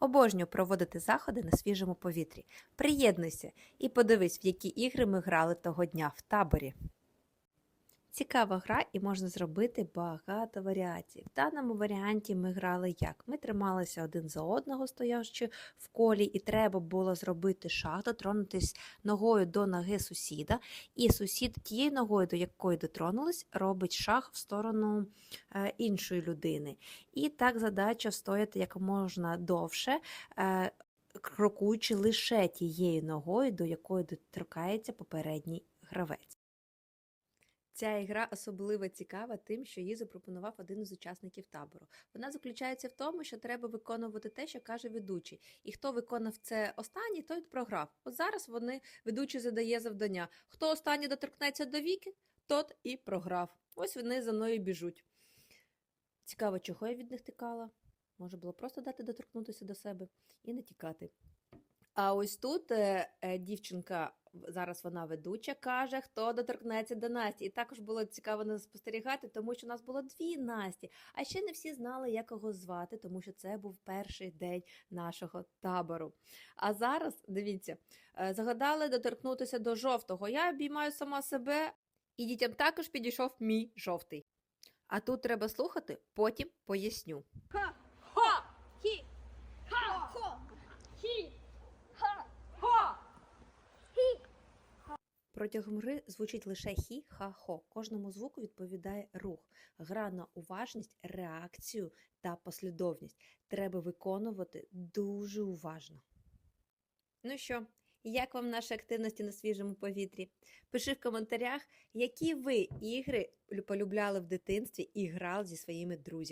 Обожнюю проводити заходи на свіжому повітрі. Приєднуйся і подивись, в які ігри ми грали того дня в таборі. Цікава гра, і можна зробити багато варіацій. В даному варіанті ми грали як? Ми трималися один за одного, стоячи в колі, і треба було зробити шаг, дотронутись ногою до ноги сусіда, і сусід тією ногою, до якої дотронулись, робить шаг в сторону е, іншої людини. І так задача стояти як можна довше, е, крокуючи лише тією ногою, до якої доторкається попередній гравець. Ця ігра особливо цікава тим, що її запропонував один із учасників табору. Вона заключається в тому, що треба виконувати те, що каже ведучий. І хто виконав це останній, той програв. От зараз вони ведучий задає завдання. Хто останній доторкнеться до віки, тот і програв. Ось вони за мною біжуть. Цікаво, чого я від них тікала. Може було просто дати доторкнутися до себе і не тікати. А ось тут е, е, дівчинка, зараз вона ведуча, каже, хто доторкнеться до Насті. І також було цікаво нас спостерігати, тому що у нас було дві Насті. А ще не всі знали, як його звати, тому що це був перший день нашого табору. А зараз, дивіться, е, загадали доторкнутися до жовтого. Я обіймаю сама себе, і дітям також підійшов мій жовтий. А тут треба слухати, потім поясню. Ха! Хі! Ха! Хо! Хі! Ха! Хо! Хі! Протягом гри звучить лише хі, ха, хо. Кожному звуку відповідає рух. Гра на уважність, реакцію та послідовність. Треба виконувати дуже уважно. Ну що, як вам наші активності на свіжому повітрі? Пиши в коментарях, які ви ігри полюбляли в дитинстві і грали зі своїми друзями.